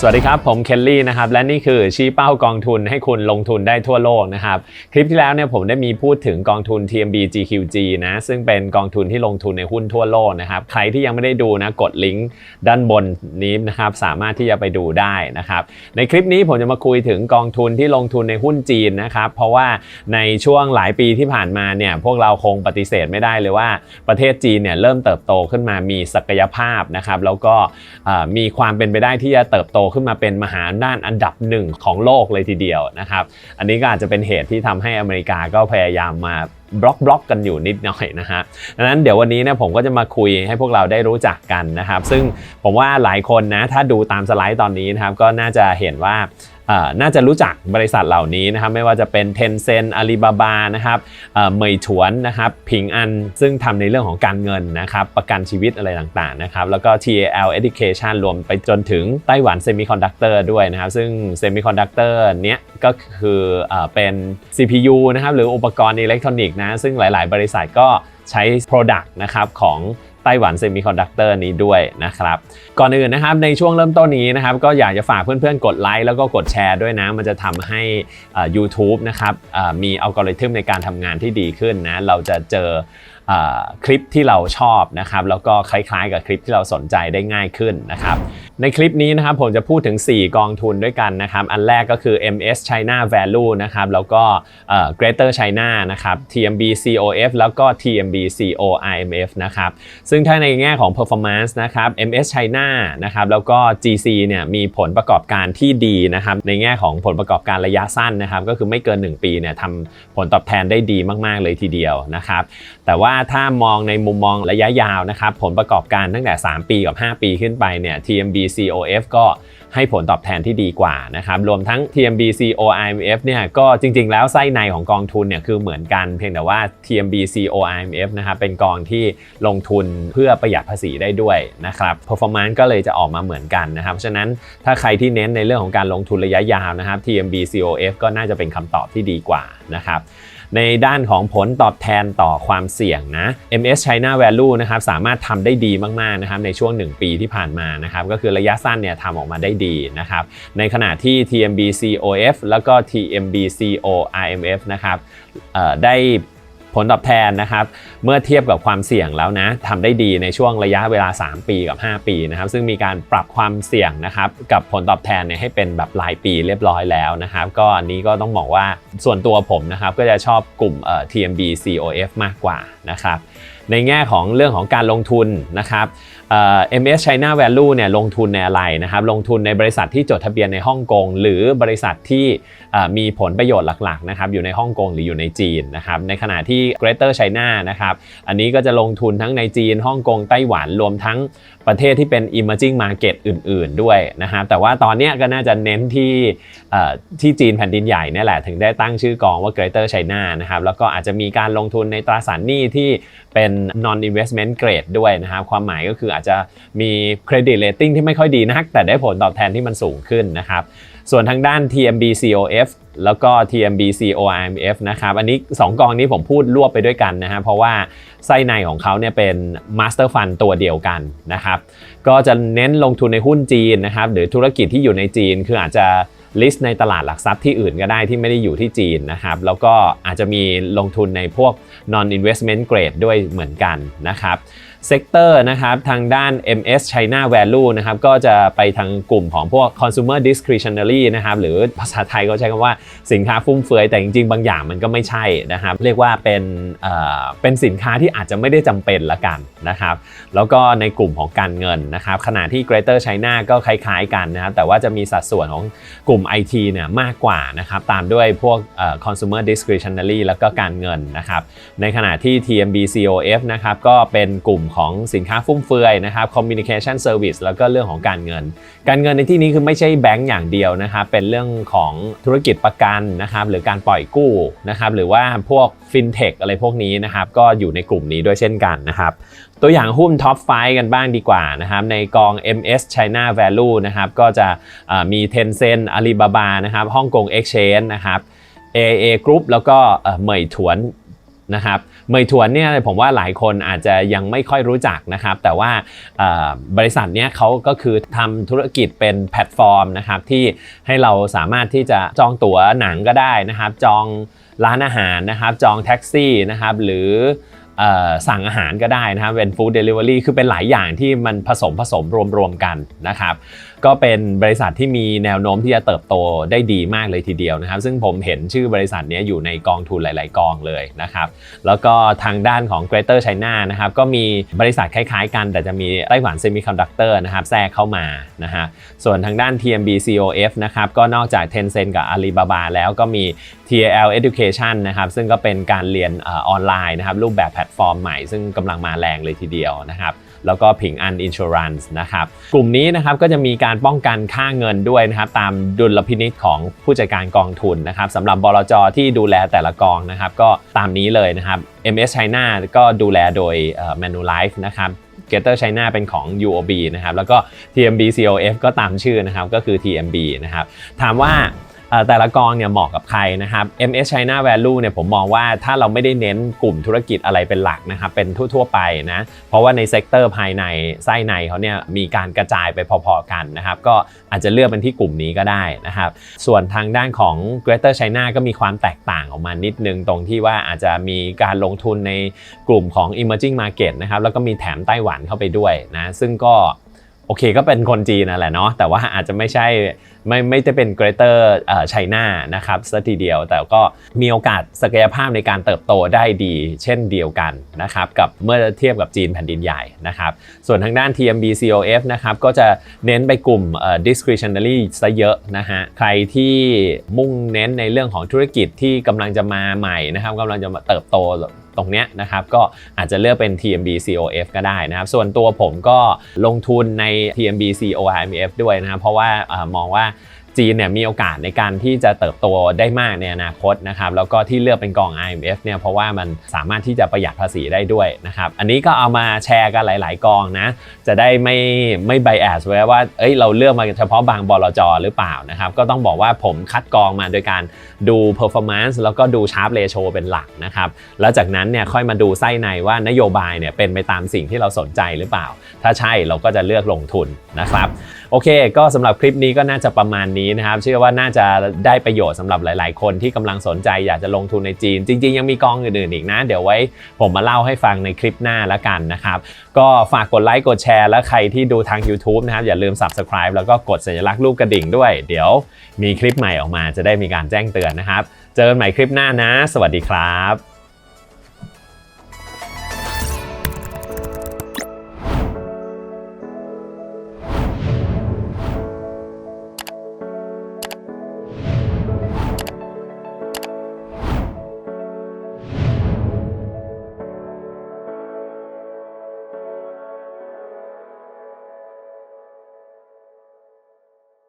สวัสดีครับ ผมเคนลี่นะครับและนี่คือชี้เป้ากองทุนให้คุณลงทุนได้ทั่วโลกนะครับคลิปที่แล้วเนี่ยผมได้มีพูดถึงกองทุน TMB GQG นะซึ่งเป็นกองทุนที่ลงทุนในหุ้นทั่วโลกนะครับใครที่ยังไม่ได้ดูนะกดลิงก์ด้านบนนี้นะครับสามารถที่จะไปดูได้นะครับในคลิปนี้ผมจะมาคุยถึงกองทุนที่ลงทุนในหุ้นจีนนะครับเพราะว่าในช่วงหลายปีที่ผ่านมาเนี่ยพวกเราคงปฏิเสธไม่ได้เลยว่าประเทศจีนเนี่ยเริ่มเติบโตขึ้นมามีศักยภาพนะครับแล้วก็มีความเป็นไปได้ที่จะเติบโตขึ้นมาเป็นมหาอำนาจอันดับหนึ่งของโลกเลยทีเดียวนะครับ อันนี้ก็อาจจะเป็นเหตุที่ทำให้อเมริกาก็พยายามมา บล็อกบล็อกกันอยู่นิดหน่อยนะฮะดังนั้นเดี๋ยววันนี้เนี่ยผมก็จะมาคุยให้พวกเราได้รู้จักกันนะครับ ซึ่งผมว่าหลายคนนะถ้าดูตามสไลด์ตอนนี้นะครับก็น่าจะเห็นว่าน่าจะรู้จักบริษัทเหล่านี้นะครับไม่ว่าจะเป็น Tencent Alibaba นะครับเหมยถวนนะครับผิงอันซึ่งทำในเรื่องของการเงินนะครับประกันชีวิตอะไรต่างๆนะครับแล้วก็ TAL Education รวมไปจนถึงไต้หวัน Semiconductor ด้วยนะครับซึ่ง Semiconductor เนี้ยก็คือเอ่อเป็น CPU นะครับหรืออุปกรณ์อิเล็กทรอนิกส์นะซึ่งหลาย ๆ บริษัทก็ใช้ Product นะครับของไต้หวันเซมิคอนดักเตอร์นี้ด้วยนะครับ ก่อนอื่นนะครับในช่วงเริ่มต้นนี้นะครับก็อยากจะฝากเพื่อนๆ กดไลค์แล้วก็กดแชร์ด้วยนะ มันจะทำให้เอ่อ YouTube นะครับมีอัลกอริทึมในการทำงานที่ดีขึ้นนะเราจะเจออคลิปที่เราชอบนะครับแล้วก็คล้ายๆ กับคลิปที่เราสนใจได้ง่ายขึ้นนะครับ ในคลิปนี้นะครับผมจะพูดถึง 4 กองทุนด้วยกันนะครับ อันแรกก็คือ MS China Value นะครับแล้วก็ Greater China นะครับ TMB COF แล้วก็ TMB COIMF นะครับซึ่งถ้าในแง่ของ performance นะครับ MS China นะครับแล้วก็ GC เนี่ยมีผลประกอบการที่ดีนะครับในแง่ของผลประกอบการระยะสั้นนะครับก็คือไม่เกิน 1 ปีเนี่ยทำผลตอบแทนได้ดีมากๆเลยทีเดียวนะครับแต่ว่าถ้ามองในมุมมองระยะยาวนะครับผลประกอบการตั้งแต่ 3 ปีกับ 5 ปีขึ้นไปเนี่ย TMB COF ก็ให้ผลตอบแทนที่ดีกว่านะครับรวมทั้ง TMB COIMF เนี่ยก็จริง ๆ แล้วไส้ในของกองทุนเนี่ยคือเหมือนกันเพียงแต่ว่า TMB COIMF นะครับเป็นกองที่ลงทุนเพื่อประหยัดภาษีได้ด้วยนะครับ performance ก็เลยจะออกมาเหมือนกันนะครับเพราะฉะนั้นถ้าใครที่เน้นในเรื่องของการลงทุนระยะยาวนะครับ TMB COF ก็น่าจะเป็นคำตอบที่ดีกว่านะครับ ในด้านของผลตอบแทนต่อความเสี่ยงนะ MS China Value นะครับสามารถทำได้ดีมากๆนะครับในช่วง 1 ปีที่ผ่านมานะครับก็คือระยะสั้นเนี่ยทำออกมาได้ดีนะครับในขณะที่ TMB COF แล้วก็ TMBCORMF นะครับได้ ผลตอบแทนนะครับเมื่อเทียบกับความเสี่ยงแล้วนะทำได้ดีในช่วงระยะเวลา 3 ปีกับ 5 ปีนะครับซึ่งมีการปรับความเสี่ยงนะครับกับผลตอบแทนเนี่ยให้เป็นแบบรายปีเรียบร้อยแล้วนะครับก็อันนี้ก็ต้องบอกว่าส่วนตัวผมนะครับก็จะชอบกลุ่มเอ่อ TMB COF มากกว่านะครับในแง่ของเรื่องของการลงทุนนะครับเอ่อ MS China Value เนี่ยลงทุนในอะไรนะครับลงทุนในบริษัทที่จดทะเบียนในฮ่องกง หรือบริษัทที่มีผลประโยชน์หลักๆนะครับอยู่ในฮ่องกงหรืออยู่ในจีนนะครับในขณะที่ Greater China นะครับอันนี้ก็จะลงทุนทั้งในจีนฮ่องกงไต้หวันรวมทั้งประเทศที่เป็น emerging market อื่น ๆ ด้วยนะครับแต่ว่าตอนนี้ก็น่าจะเน้นที่ที่จีนแผ่นดินใหญ่เนี่ยแหละถึงได้ตั้งชื่อกองว่า Greater China นะครับแล้วก็อาจจะมีการลงทุนในตราสารหนี้ที่เป็น non investment grade ด้วยนะครับความหมายก็คืออาจจะมี credit rating ที่ไม่ค่อยดีนัก แต่ได้ผลตอบแทนที่มันสูงขึ้นนะครับ ส่วนทางด้าน TMB COF แล้วก็ TMB COIMF นะครับ อันนี้ 2 กองนี้ผมพูดรวบไปด้วยกันนะฮะ เพราะว่าไส้ในของเขาเนี่ยเป็น Master Fund ตัวเดียวกันนะครับ ก็จะเน้นลงทุนในหุ้นจีนนะครับ หรือธุรกิจที่อยู่ในจีน คืออาจจะ list ในตลาดหลักทรัพย์ที่อื่นก็ได้ที่ไม่ได้อยู่ที่จีนนะครับ แล้วก็อาจจะมีลงทุนในพวก non investment grade ด้วยเหมือนกันนะครับ เซกเตอร์นะครับทางด้าน MS China Value นะครับก็จะไปทางกลุ่มของพวก consumer discretionary นะครับหรือภาษาไทยก็ใช้คำว่าสินค้าฟุ่มเฟือยแต่จริงๆ บางอย่างมันก็ไม่ใช่นะครับ เรียกว่าเป็นเอ่อเป็นสินค้าที่อาจจะไม่ได้จำเป็นละกันนะครับแล้วก็ในกลุ่มของการเงินนะครับขณะที่ Greater China ก็คล้ายๆกันนะครับแต่ว่าจะมีสัดส่วนของกลุ่ม IT เนี่ยมากกว่านะครับตามด้วยพวก consumer discretionary แล้วก็การเงินนะครับในขณะที่ TMB COF นะครับก็เป็นกลุ่มของสินค้าฟุ่มเฟือยนะครับ communication service แล้วก็เรื่องของการเงิน การเงินในที่นี้คือไม่ใช่แบงก์อย่างเดียวนะครับ เป็นเรื่องของธุรกิจประกันนะครับ หรือการปล่อยกู้นะครับ หรือว่าพวก fintech อะไรพวกนี้นะครับ ก็อยู่ในกลุ่มนี้ด้วยเช่นกันนะครับ ตัวอย่างหุ้นท็อป5กันบ้างดีกว่านะครับ ในกอง MS China Value นะครับ ก็จะเอ่อมี Tencent Alibaba นะครับฮ่องกง Exchange นะครับ A A Group แล้วก็เหมยถวนนะครับ เมยถวนเนี่ยผมว่าหลายคนอาจจะยังไม่ค่อยรู้จักนะครับ แต่ว่าบริษัทเนี้ยเขาก็คือทำธุรกิจเป็นแพลตฟอร์มนะครับที่ให้เราสามารถที่จะจองตั๋วหนังก็ได้นะครับ จองร้านอาหารนะครับ จองแท็กซี่นะครับหรือเอ่อสั่งอาหารก็ได้นะครับเป็นฟู้ดเดลิเวอรี่คือเป็นหลายอย่างที่มันผสมผสมรวมๆกันนะครับก็เป็นบริษัทที่มีแนวโน้มที่จะเติบโตได้ดีมากเลยทีเดียวนะครับ ซึ่งผมเห็นชื่อบริษัทนี้อยู่ในกองทุนหลาย ๆ กองเลยนะครับแล้วก็ทางด้านของ Greater China นะครับก็มีบริษัทคล้าย ๆ กัน แต่จะมีไต้หวัน Semiconductor นะครับแทรกเข้ามานะฮะส่วนทางด้าน TMB COF นะครับก็นอกจาก Tencent กับ Alibaba แล้วก็มี TAL Education นะครับซึ่งก็เป็นการเรียนออนไลน์นะครับรูปแบบแพลตฟอร์มใหม่ ซึ่งกำลังมาแรงเลยทีเดียวนะครับแล้วก็ผิงอันอินช r รันส์นะครับกลุ่มนี้นะครับก็จะมีการการป้องกันค่าเงินด้วยนะครับตามดุลพินิษของผู้จัดการกองทุนนะครับสำหรับบลจที่ดูแลแต่ละกองนะครับ ก็ตามนี้เลยนะครับ MS China ก็ดูแลโดย Manulife นะครับ Getter China เป็นของ UOB นะครับแล้วก็ TMB COF ก็ตามชื่อนะครับก็คือ TMB นะครับถามว่า แต่ละกองเนี่ยเหมาะกับใครนะครับ MS China Value เนี่ยผมมองว่าถ้าเราไม่ได้เน้นกลุ่มธุรกิจอะไรเป็นหลักนะครับเป็นทั่ว ๆ ไปนะเพราะว่าในเซกเตอร์ภายในไส้ในเขาเนี่ยมีการกระจายไปพอๆกันนะครับก็อาจจะเลือกเป็นที่กลุ่มนี้ก็ได้นะครับส่วนทางด้านของ Greater China ก็มีความแตกต่างออกมานิดนึงตรงที่ว่าอาจจะมีการลงทุนในกลุ่มของ emerging market นะครับแล้วก็มีแถมไต้หวันเข้าไปด้วยนะซึ่งก็ โอเคก็เป็นคนจีนนั่นแหละเนาะแต่ว่าอาจจะไม่ใช่ไม่ไม่ได้เป็น greater เอ่อ China นะครับสัทีเดียว แต่ก็มีโอกาสศักยภาพในการเติบโตได้ดี เช่นเดียวกันนะครับกับเมื่อเทียบกับจีนแผ่นดินใหญ่นะครับส่วนทางด้าน TMB COF นะครับก็จะเน้นไปกลุ่ม discretionary ซะเยอะนะฮะใครที่มุ่งเน้นในเรื่องของธุรกิจที่กำลังจะมาใหม่นะครับกำลังจะมาเติบโต ตรงเนี้ยนะครับก็อาจจะเลือกเป็น TMB COF ก็ได้นะครับ ส่วนตัวผมก็ลงทุนใน TMB COIMF ด้วยนะครับ เพราะว่าอมองว่า จีนเนี่ยมีโอกาสในการที่จะเติบโตได้มากในอนาคตนะครับแล้วก็ที่เลือกเป็นกอง IMF เนี่ยเพราะว่ามันสามารถที่จะประหยัดภาษีได้ด้วยนะครับอันนี้ก็เอามาแชร์กันหลาย ๆ กองนะจะได้ไม่ไม่ไบแอสไว้ว่าเอ้ยเราเลือกมาเฉพาะบางบลจหรือเปล่านะครับก็ต้องบอกว่าผมคัดกองมาโดยการดู performance แล้วก็ดู sharp ratio เป็นหลักนะครับแล้วจากนั้นเนี่ยค่อยมาดูไส้ในว่านโยบายเนี่ยเป็นไปตามสิ่งที่เราสนใจหรือเปล่า ถ้าใช่เราก็จะเลือกลงทุนนะครับโอเค ก็สำหรับคลิปนี้ก็น่าจะประมาณนี้นะครับ เชื่อว่าน่าจะได้ประโยชน์สำหรับหลาย ๆ คนที่กำลังสนใจอยากจะลงทุนในจีน จริง ๆ ยังมีกองอื่น ๆ อีกนะ เดี๋ยวไว้ผมมาเล่าให้ฟังในคลิปหน้าละกันนะครับ ก็ฝากกดไลค์กดแชร์ และใครที่ดูทาง YouTube นะครับ อย่าลืม Subscribe แล้วก็กดสัญลักษณ์รูปกระดิ่งด้วย เดี๋ยวมีคลิปใหม่ออกมาจะได้มีการแจ้งเตือนนะครับ เจอกันใหม่คลิปหน้านะ สวัสดีครับ